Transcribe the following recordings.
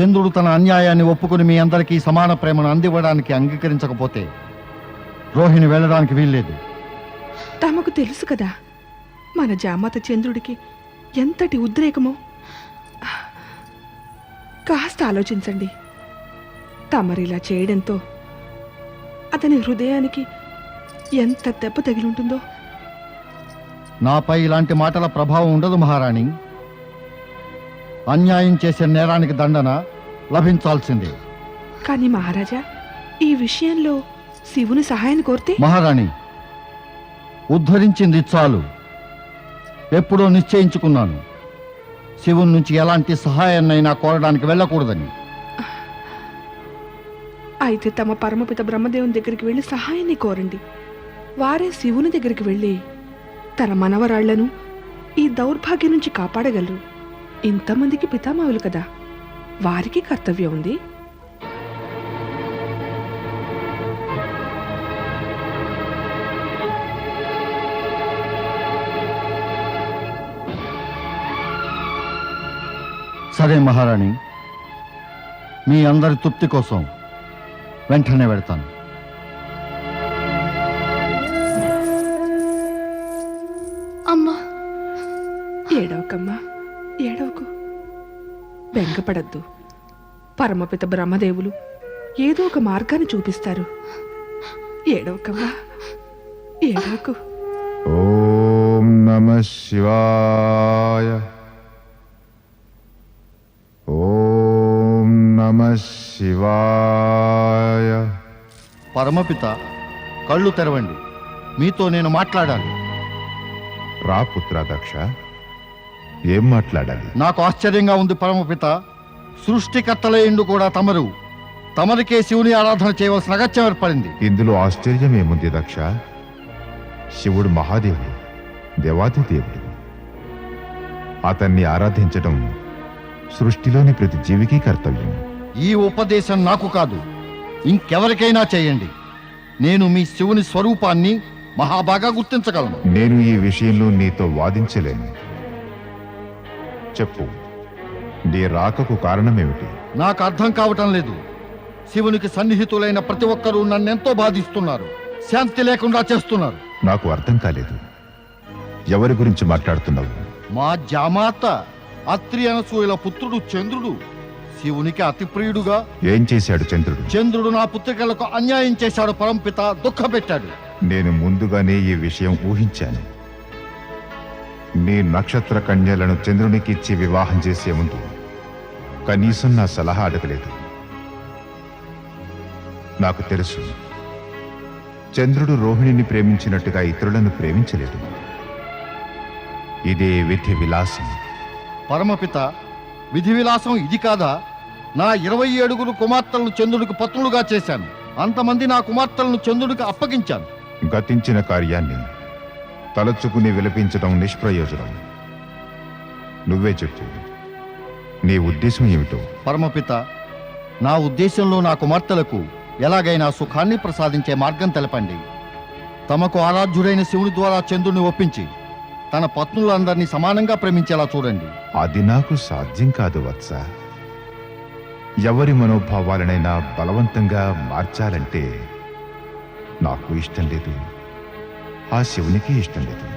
చంద్రుడు తన అన్యాయాన్ని ఒప్పుకుని మీ అందరికీ సమాన ప్రేమను అందివ్వడానికి అంగీకరించకపోతే రోహిణి వెళ్ళడానికి వీల్లేదు. తమకు తెలుసు కదా మన జామాత చంద్రుడికి ఎంతటి ఉద్రేకమో. కాస్త ఆలోచించండి. తమరిలా చేయడంతో అతని హృదయానికి ఎంత దెబ్బ తగిలుంటుందో. నాపై ఇలాంటి మాటల ప్రభావం ఉండదు మహారాణి. అన్యాయం చేసే నేరానికి దండన లభించాల్సిందే. కానీ మహారాజా ఈ విషయంలో శివుని సహాయాన్ని కోరితే? మహారాణి ఉద్ధరించింది చాలు. ఎప్పుడో నిశ్చయించుకున్నాను. శివుని నుంచి ఎలాంటి సహాయాన్నైనా కోరడానికి వెళ్ళకూడదని. అయితే తమ పరమపిత బ్రహ్మదేవుని దగ్గరికి వెళ్ళి సహాయాన్ని కోరండి. వారే శివుని దగ్గరికి వెళ్ళి తన మనవరాళ్ళను ఈ దౌర్భాగ్యం నుంచి కాపాడగలరు. ఇంతమందికి పితామహులు కదా? వారికి కర్తవ్యం ఉంది. సరే మహారాణి మీ అందరి తృప్తి కోసం వెంటనే వెళ్తాను. బెంగపడద్దు పరమపిత బ్రహ్మదేవులు ఏదో ఒక మార్గాన్ని చూపిస్తారు. ఏడవకమ్మా. ఏడవకు ఓం నమ శివాయ. ఓం నమ శివాయ. పరమపిత కళ్ళు తెరవండి. మీతో నేను మాట్లాడాలి. రా పుత్ర దక్ష ఏం మాట్లాడాలి? నాకు ఆశ్చర్యంగా ఉంది పరమపిత. సృష్టికర్తలయ్యిండు కూడా తమరు. తమరికే శివుని ఆరాధన చేయవలసిన అగత్యం ఏర్పడింది. ఇందులో ఆశ్చర్యం ఏముంది దక్ష? శివుడు మహాదేవుడు దేవాది దేవుడు. అతన్ని ఆరాధించడం సృష్టిలోని ప్రతి జీవికి కర్తవ్యం. ఈ ఉపదేశం నాకు కాదు. ఇంకెవరికైనా చేయండి. నేను మీ శివుని స్వరూపాన్ని మహాబాగా గుర్తించగలను. నేను ఈ విషయంలో నీతో వాదించలేను. చెప్పు. నీ రాకకు కారణమేమిటి? నాకు అర్థం కావటం లేదు. శివునికి సన్నిహితులైన ప్రతి ఒక్కరూ నన్నెంతో బాధిస్తున్నారు. శాంతి లేకుండా చేస్తున్నారు. నాకు అర్థం కాలేదు. ఎవరి గురించి మాట్లాడుతున్నావు? మా జామాత అత్రి అనసూయల పుత్రుడు చంద్రుడు. శివునికి అతి ప్రియుడుగా. ఏం చేశాడు చంద్రుడు? చంద్రుడు నా పుత్రికలకు అన్యాయం చేశాడు పరంపిత దుఃఖపెట్టాడు. నేను ముందుగానే ఈ విషయం ఊహించాను. నీ నక్షత్ర కన్యలను చంద్రునికి ఇచ్చి వివాహం చేసే ముందు కనీసం నా సలహా అడగలేదు. నాకు తెలుసు చంద్రుడు రోహిణిని ప్రేమించినట్టుగా ఇతరులను ప్రేమించలేదు. ఇదే విధి విలాసం. పరమపిత విధి విలాసం ఇది కాదా? నా ఇరవై ఏడుగురు కుమార్తెలను చంద్రుడికి పత్నులుగా చేశాను. అంతమంది నా కుమార్తెలను చంద్రుడికి అప్పగించాను. గతించిన కార్యాన్ని తలచుకుని విలపించడం నిష్ప్రయోజనం. నువ్వే చెప్పు నీ ఉద్దేశం ఏమిటో? పరమపిత నా ఉద్దేశంలో నా కుమార్తెలకు ఎలాగైనా సుఖాన్ని ప్రసాదించే మార్గం తెలపండి. తమకు ఆరాధ్యుడైన శివుని ద్వారా చంద్రుని ఒప్పించి తన పత్నులందరినీ సమానంగా ప్రేమించేలా చూడండి. అది నాకు సాధ్యం కాదు వత్స. ఎవరి మనోభావాలనైనా బలవంతంగా మార్చాలంటే నాకు ఇష్టం లేదు. ఆ శివునికి ఇష్టం లేదు.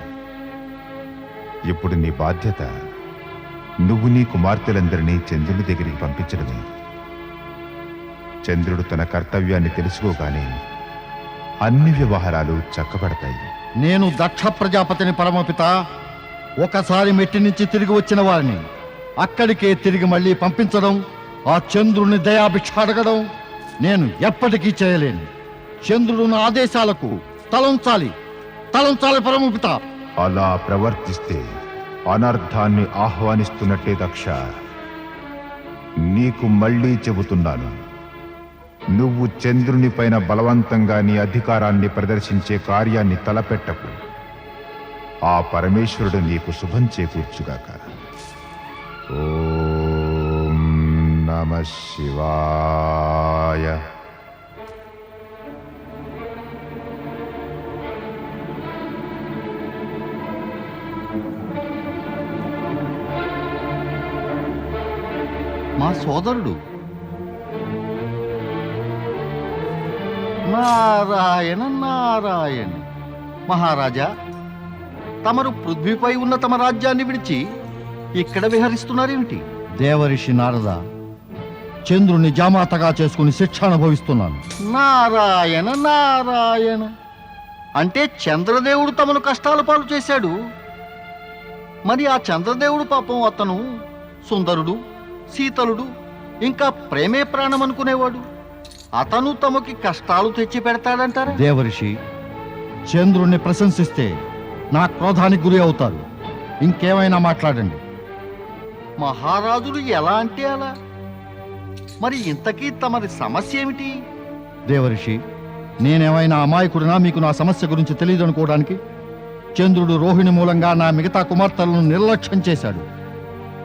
ఇప్పుడు నీ బాధ్యత నువ్వు నీ కుమార్తెలందరినీ చంద్రుని దగ్గరికి పంపించడమే. చంద్రుడు తన కర్తవ్యాన్ని తెలుసుకోగానే అన్ని వ్యవహారాలు చక్కబడతాయి. నేను దక్ష ప్రజాపతిని పరమపిత ఒకసారి మెట్టి నుంచి తిరిగి వచ్చిన వారిని అక్కడికే తిరిగి మళ్ళీ పంపించడం ఆ చంద్రుని దయాభిక్ష అడగడం నేను ఎప్పటికీ చేయలేను. చంద్రుడు నా ఆదేశాలకు తలంచాలి. తలంచాలి పరమపిత. అలా ప్రవర్తిస్తే అనర్థాన్ని ఆహ్వానిస్తున్నట్టే దక్ష. నీకు మళ్ళీ చెబుతున్నాను. నువ్వు చంద్రుని పైన బలవంతంగా నీ అధికారాన్ని ప్రదర్శించే కార్యాన్ని తలపెట్టకు. ఆ పరమేశ్వరుడు నీకు శుభం చేకూర్చుగాక. ఓం నమ శివాయ. మా సోదరుడు. నారాయణ నారాయణ. మహారాజా తమరు పృథ్వీపై ఉన్న తమ రాజ్యాన్ని విడిచి ఇక్కడ విహరిస్తున్నారేమిటి? దేవరిషి నారద చంద్రుని జామాతగా చేసుకుని శిక్ష అనుభవిస్తున్నాను నారాయణ నారాయణ. అంటే చంద్రదేవుడు తమను కష్టాల పాలు చేశాడు. మరి ఆ చంద్రదేవుడు పాపం అతను సుందరుడు శీతలుడు ఇంకా ప్రేమే ప్రాణం అనుకునేవాడు అతను తమకి కష్టాలు తెచ్చి పెడతాడంటారా? దేవరిషి చంద్రుణ్ణి ప్రశంసిస్తే నా క్రోధానికి గురి అవుతారు. ఇంకేమైనా మాట్లాడండి. మహారాజులు ఎలా అంటే అలా? మరి ఇంతకీ తమరి సమస్య ఏమిటి? దేవరిషి నేనేమైనా అమాయకుడినా మీకు నా సమస్య గురించి తెలియదు అనుకోవడానికి చంద్రుడు రోహిణి మూలంగా నా మిగతా కుమార్తెలను నిర్లక్ష్యం చేశాడు.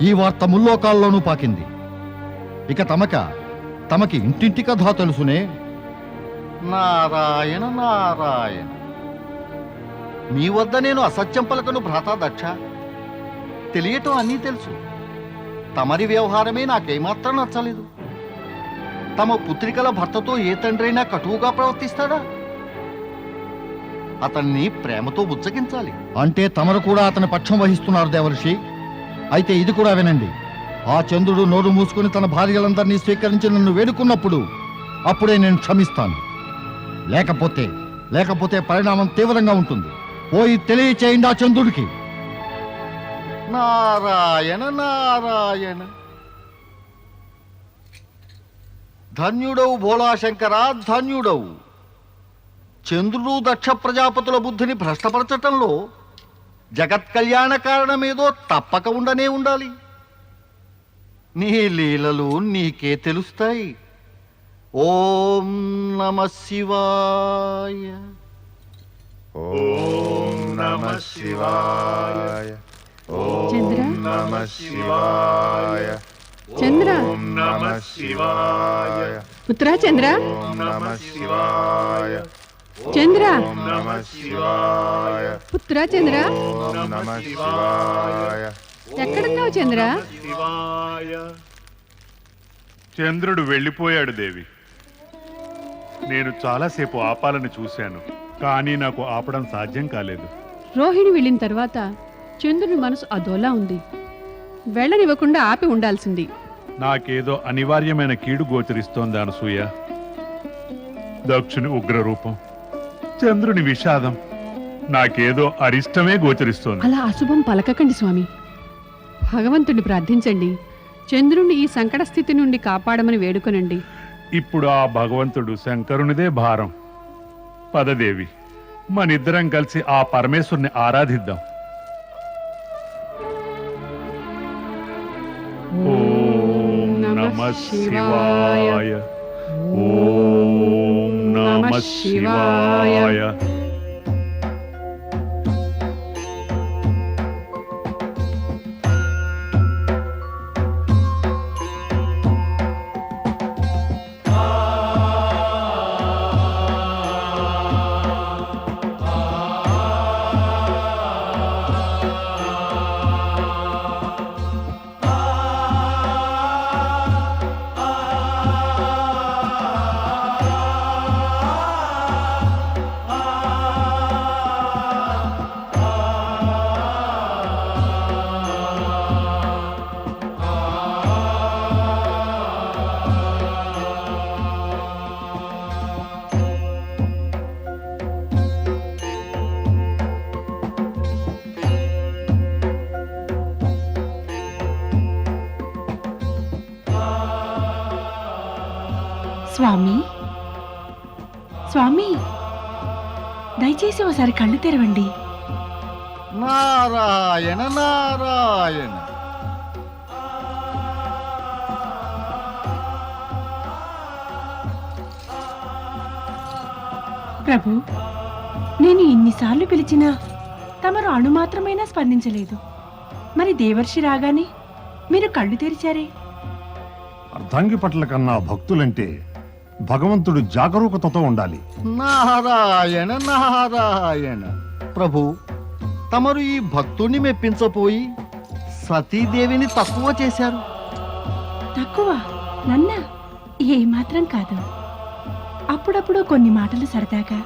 ఈ వార్త ముల్లోకాల్లోనూ పాకింది. ఇక తమక తమకి ఇంటింటి కథ తెలుసునే నారాయణ నారాయణ. మీ వద్ద నేను అసత్యం పలకను భ్రాత దక్ష. తెలియటం అన్నీ తెలుసు. తమరి వ్యవహారమే నాకేమాత్రం నచ్చలేదు. తమ పుత్రికల భర్తతో ఏ తండ్రైనా కటువుగా ప్రవర్తిస్తాడా? అతన్ని ప్రేమతో బుజ్జగించాలి. అంటే తమరు కూడా అతని పక్షం వహిస్తున్నారు దేవర్షి? అయితే ఇది కూడా వినండి. ఆ చంద్రుడు నోరు మూసుకుని తన భార్యలందరినీ స్వీకరించి నన్ను వేడుకున్నప్పుడు అప్పుడే నేను క్షమిస్తాను. లేకపోతే లేకపోతే పరిణామం తీవ్రంగా ఉంటుంది. పోయి తెలియచేయండి ఆ చంద్రుడికి. నారాయణ నారాయణ. ధన్యుడవు భోళాశంకర ధన్యుడవు. చంద్రుడు దక్ష ప్రజాపతుల బుద్ధిని భ్రష్టపరచటంలో జగత్ కళ్యాణ కారణమేదో తప్పక ఉండనే ఉండాలి. నీ లీలలు నీకే తెలుస్తాయి. ఓం నమ శివాయ. ఓం నమ శివాయ. చంద్ర? నమ శివాయ. చంద్ర? నమ శివాయ. పుత్రా చంద్ర? నమ శివాయ. చంద్ర? పుత్రా చంద్ర? ఎక్కడున్నావు చంద్ర? చంద్రుడు వెళ్ళిపోయాడు దేవి. నేను చాలాసేపు ఆపాలని చూశాను కానీ నాకు ఆపడం సాధ్యం కాలేదు. రోహిణి వెళ్ళిన తర్వాత చంద్రుని మనసు అదోలా ఉంది. వెళ్ళనివ్వకుండా ఆపి ఉండాల్సింది. నాకేదో అనివార్యమైన కీడు గోచరిస్తోంది అనసూయ. దక్షుని ఉగ్రరూపం. చంద్రుని విషాదం. నాకేదో అరిష్టమే గోచరిస్తోంది. అలా అశుభం పలకకండి స్వామి. భగవంతుడిని ప్రార్థించండి. చంద్రుణ్ణి ఈ సంకట స్థితి నుండి కాపాడమని వేడుకొనండి. ఇప్పుడు ఆ భగవంతుడు శంకరునిదే భారం. పదదేవి మనిద్దరం కలిసి ఆ పరమేశ్వరుని ఆరాధిద్దాం. ఓం నమ శివాయ. ఓం నమ శివాయ దయచేసి ఒకసారి కళ్ళు తెరవండి. నారాయణ నారాయణ. ప్రభు నేను ఇన్నిసార్లు పిలిచినా తమరు అణుమాత్రమైనా స్పందించలేదు. మరి దేవర్షి రాగానే మీరు కళ్ళు తెరిచారే? అర్ధాంగి పట్ల కన్నా భక్తులంటే భగవంతుడు జాగరూకతతో ఉండాలి. నారాయణ నారాయణ. ప్రభు తమరు ఈ భక్తుణ్ణి మెప్పించపోయి సతీదేవిని తక్కువ చేశారు. తక్కువ? నన్న ఏమాత్రం కాదు. అప్పుడప్పుడు కొన్ని మాటలు సరదాగా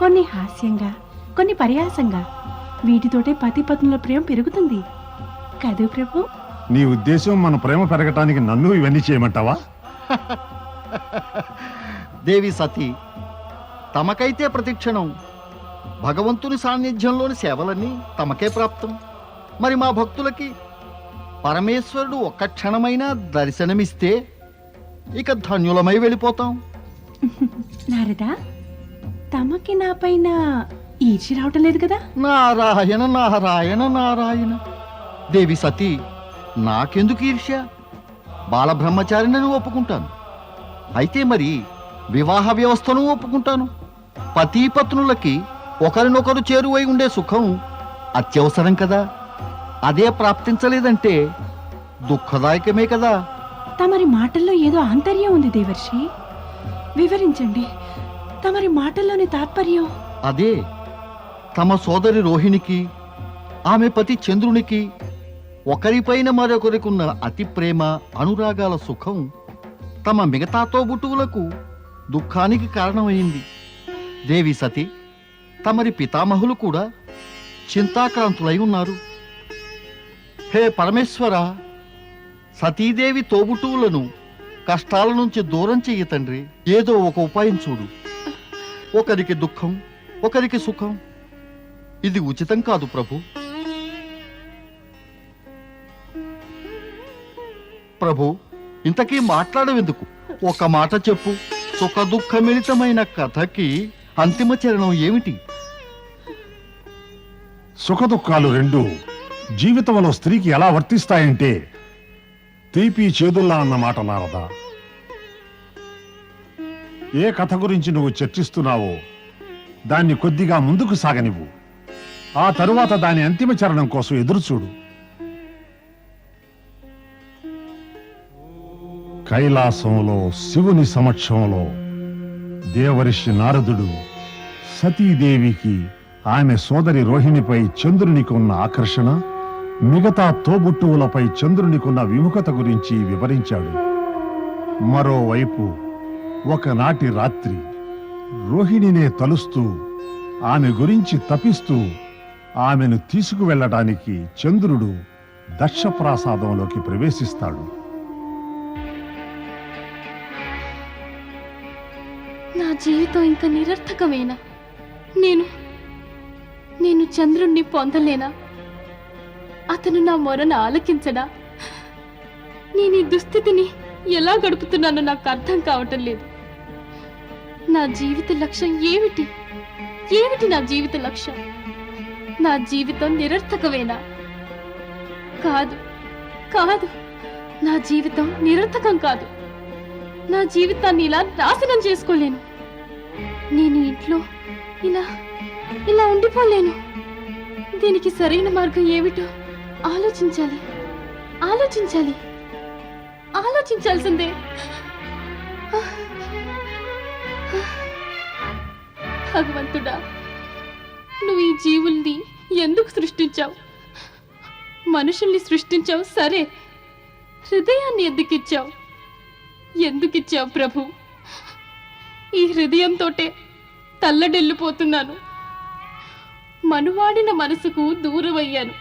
కొన్ని హాస్యంగా కొన్ని పర్యాసంగా వీటితోటే పతి పత్నుల ప్రేమ పెరుగుతుంది. కదూ ప్రభు? నీ ఉద్దేశం మన ప్రేమ పెరగటానికి నన్ను ఇవన్నీ చేయమంటావా? దేవి సతీ తమకైతే ప్రతిక్షణం భగవంతుని సాన్నిధ్యంలోని సేవలన్నీ తమకే ప్రాప్తం. మరి మా భక్తులకి పరమేశ్వరుడు ఒక్క క్షణమైనా దర్శనమిస్తే ఇక ధన్యులమై వెళ్ళిపోతాం. నారదా తమకి నా పైన ఈర్చి రావటం లేదు కదా? నారాయణ నారాయణ నారాయణ. దేవి సతీ నాకెందుకు ఈర్ష్య? బాలబ్రహ్మచారిని ఒప్పుకుంటాను. అయితే మరి వివాహ వ్యవస్థను ఒప్పుకుంటాను. పతీపత్నులకి ఒకరినొకరు చేరువై ఉండే సుఖం అత్యవసరం కదా. అదే ప్రాప్తించలేదంటే దుఃఖదాయకమే కదా. తమరి మాటల్లో ఏదో ఆంతర్యం ఉంది దేవర్షి. వివరించండి తమరి మాటల్లోని తాత్పర్యం? అదే తమ సోదరి రోహిణికి ఆమె పతి చంద్రునికి ఒకరిపైన మరొకరికున్న అతి ప్రేమ అనురాగాల సుఖం తమ మిగతా తోబుటువులకు దుఃఖానికి కారణమైంది. దేవి సతి తమరి పితామహులు కూడా చింతాక్రాంతులై ఉన్నారు. హే పరమేశ్వర సతీదేవి తోబుటువులను కష్టాల నుంచి దూరం చెయ్యి తండ్రి. ఏదో ఒక ఉపాయం చూడు. ఒకరికి దుఃఖం ఒకరికి సుఖం. ఇది ఉచితం కాదు ప్రభు. ప్రభు ఇంతకీ మాట్లాడవెందుకు? ఒక మాట చెప్పు. సుఖ మిళితమైన కథకి అంతిమ చరణం ఏమిటి? సుఖదుఖాలు రెండు. జీవితంలో స్త్రీకి ఎలా వర్తిస్తాయంటే తీపి చేదుల్లా అన్న మాట నారదా. ఏ కథ గురించి నువ్వు చర్చిస్తున్నావో దాన్ని కొద్దిగా ముందుకు సాగనివ్వు. ఆ తరువాత దాని అంతిమ చరణం కోసం ఎదురుచూడు. కైలాసంలో శివుని సమక్షంలో దేవరిషి నారదుడు సతీదేవికి ఆమె సోదరి రోహిణిపై చంద్రునికి ఉన్న ఆకర్షణ మిగతా తోబుట్టువులపై చంద్రునికున్న విముఖత గురించి వివరించాడు. మరోవైపు ఒకనాటి రాత్రి రోహిణినే తలుస్తూ ఆమె గురించి తపిస్తూ ఆమెను తీసుకువెళ్ళడానికి చంద్రుడు దక్షప్రాసాదంలోకి ప్రవేశిస్తాడు. జీవితం ఇంకా నిరర్థకమేనా? నేను నేను చంద్రుణ్ణి పొందలేనా? అతను నా మొరను ఆలకించడా? నేను ఈ దుస్థితిని ఎలా గడుపుతున్నానో నాకు అర్థం కావటం లేదు. నా జీవిత లక్ష్యం ఏమిటి? ఏమిటి నా జీవిత లక్ష్యం? నా జీవితం నిరర్థకమేనా? కాదు కాదు. నా జీవితం నిరర్థకం కాదు. నా జీవితాన్ని ఇలా నాశనం చేసుకోలేను. నేను ఇంట్లో ఇలా ఇలా ఉండిపోలేను. దీనికి సరైన మార్గం ఏమిటో ఆలోచించాలి. ఆలోచించాలి. ఆలోచించాల్సిందే. భగవంతుడా నువ్వు ఈ జీవుల్ని ఎందుకు సృష్టించావు? మనుషుల్ని సృష్టించావు సరే. హృదయాన్ని ఎందుకు ఇచ్చావు ఎందుకు ఇచ్చావు ప్రభు? ఈ హృదయంతోటే తల్లడెల్లిపోతున్నాను. మనువాడిన మనసుకు దూరమయ్యాను.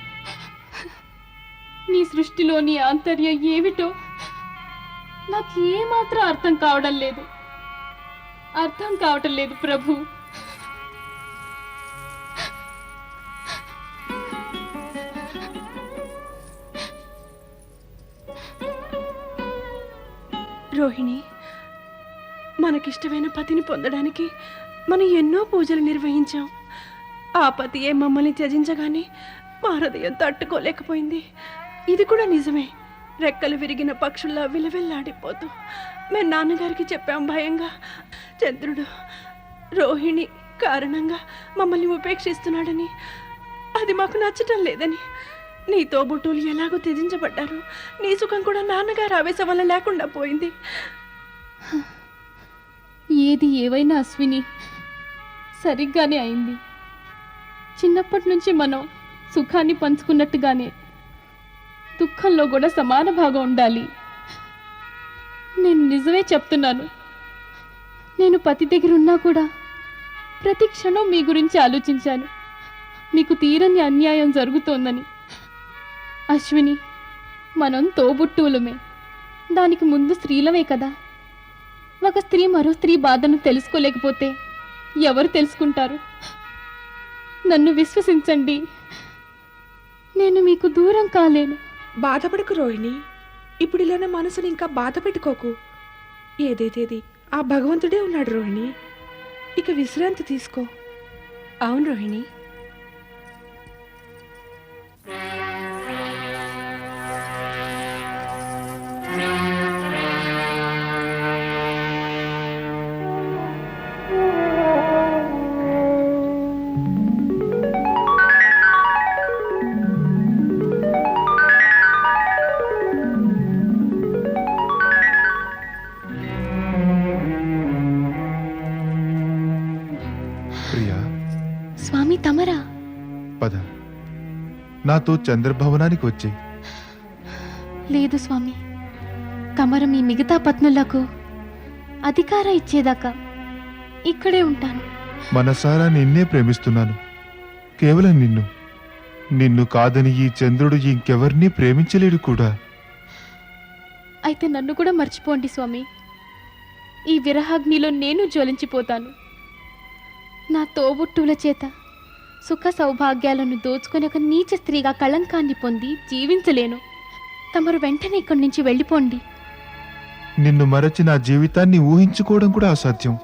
నీ సృష్టిలోని ఆంతర్యం ఏమిటో నాకు ఏమాత్రం అర్థం కావడం లేదు. అర్థం కావటం లేదు ప్రభు. రోహిణి మనకిష్టమైన పతిని పొందడానికి మనం ఎన్నో పూజలు నిర్వహించాం. ఆ పతియే మమ్మల్ని త్యజించగానే మా హృదయం తట్టుకోలేకపోయింది. ఇది కూడా నిజమే. రెక్కలు విరిగిన పక్షుల్లా విలవిల్లాడిపోతూ మేము నాన్నగారికి చెప్పాం భయంగా చంద్రుడు రోహిణి కారణంగా మమ్మల్ని ఉపేక్షిస్తున్నాడని అది మాకు నచ్చటం లేదని. నీ తోబుట్టులు ఎలాగో త్యజించబడ్డారు. నీ సుఖం కూడా నాన్నగారు ఆవేశం వల్ల లేకుండా పోయింది. ఏది ఏవైనా అశ్విని. సరిగ్గానే అయింది. చిన్నప్పటి నుంచి మనం సుఖాన్ని పంచుకున్నట్టుగానే దుఃఖంలో కూడా సమాన భాగం ఉండాలి. నేను నిజమే చెప్తున్నాను. నేను పతి దగ్గర ఉన్నా కూడా ప్రతి క్షణం మీ గురించి ఆలోచించాను. మీకు తీరని అన్యాయం జరుగుతోందని. అశ్విని మనం తోబుట్టువులమే. దానికి ముందు స్త్రీలమే కదా. ఒక స్త్రీ మరో స్త్రీ బాధను తెలుసుకోలేకపోతే ఎవరు తెలుసుకుంటారు? నన్ను విశ్వసించండి. నేను మీకు దూరం కాలేను. బాధపడకు రోహిణి. ఇప్పుడు ఇలానే మనసుని ఇంకా బాధ పెట్టుకోకు. ఏదేదేది ఆ భగవంతుడే ఉన్నాడు రోహిణి. ఇక విశ్రాంతి తీసుకో. అవును రోహిణి. నాతో చంద్రభవనానికి వచ్చే. లేదు స్వామి. తమరు మీ మిగతా పత్నులకు అధికార ఇచ్చేదాకా ఇక్కడే ఉంటాను. మనసారా నిన్నే ప్రేమిస్తున్నాను. కేవలం నిన్ను. నిన్ను కాదని ఈ చంద్రుడు ఇంకెవర్నీ ప్రేమించలేడు కూడా. అయితే నన్ను కూడా మర్చిపోండి స్వామి. ఈ విరహాగ్నిలో నేను జ్వలించిపోతాను. నా తోబుట్టువుల చేత సుఖ సౌభాగ్యాలను దోచుకొని ఒక నీచ స్త్రీగా కళంకాన్ని పొంది జీవించలేను. తమరు వెంటనే ఇక్కడి నుంచి వెళ్ళిపోండి. నిన్ను మరచి నా జీవితాన్ని ఊహించుకోవడం కూడా అసాధ్యం.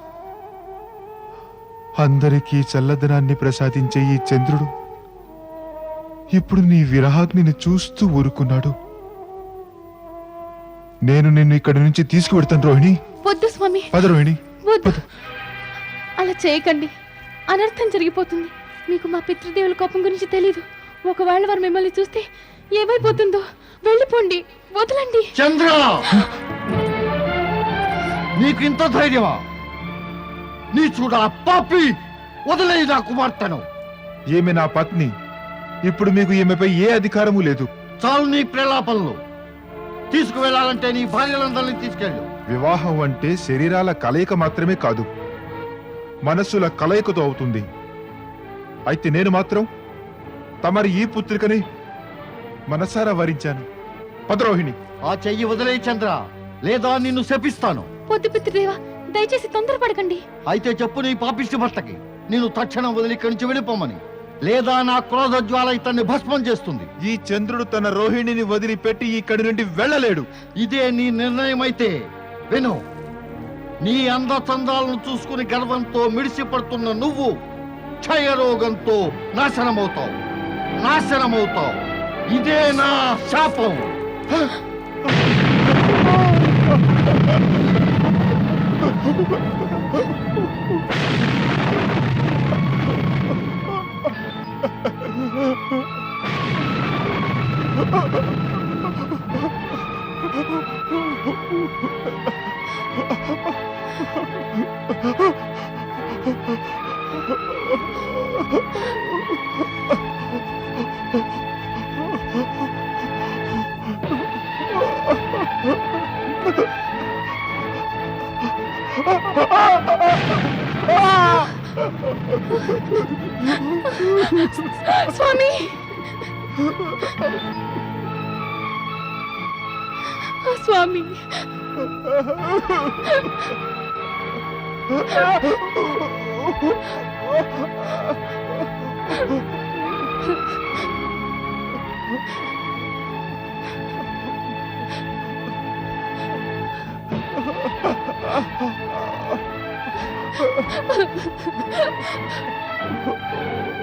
అందరికీ చల్లదనాన్ని ప్రసాదించే ఈ చంద్రుడు ఇప్పుడు నీ విరహాగ్నిని చూస్తూ ఊరుకున్నాడు. నేను నిన్ను ఇక్కడి నుంచి తీసుకువెడతాను రోహిణి. వద్దు స్వామి. పద రోహిణి. వద్దు. అలా చేయకండి. అనర్థం జరిగిపోతుంది. మీకు మా పితృదేవుల కోపం గురించి తెలీదు. ఒకవేళ వారు మిమ్మల్ని చూస్తే ఏమైపోతుందో వెళ్ళిపోండి వదలండి. చంద్ర! నీకు ఇంత ధైర్యమా? నీ చూడ పాపి వదిలేయి నా కుమార్తెను. ఈమె నా పత్ని. ఇప్పుడు మీకు ఈమెపై ఏ అధికారము లేదు. చాలు నీ ప్రేలాపనలు. తీసుకువెళ్ళాలంటే నీ భార్యలందరినీ తీసుకెళ్ళు. వివాహం అంటే శరీరాల కలయిక మాత్రమే కాదు. మనస్సుల కలయికతో అవుతుంది. అయితే నేను మాత్రం తమరి ఈ పుత్రికని మనసారా వరించాను. పదరోహిణి. ఆ చెయ్యి వదిలేయి చంద్ర. లేదా నిన్ను శపిస్తాను. పొద్దు పితృదేవా దయచేసి తొందరపడకండి. అయితే చెప్పు నీ పాపిష్టి భర్తకి నేను తక్షణం వదిలి ఇక్కడి నుంచి వెళ్ళిపోమని. లేదా నా క్రోధ జ్వాల ఇతన్ని భస్మం చేస్తుంది. ఈ చంద్రుడు తన రోహిణిని వదిలిపెట్టి ఇక్కడి నుండి వెళ్ళలేడు. ఇదే నీ నిర్ణయం అయితే విను. నీ అందచందాలను చూసుకుని గర్వంతో మిడిసిపడుతున్న నువ్వు ಛಾಯರೋಗಂತೂ ನಾಶನಮೌತೋ ನಾಶನಮೌತೋ ಇದೇನಾ ಶಾಪಂ Ha ha ha! స్వామి స్వామి Shiva.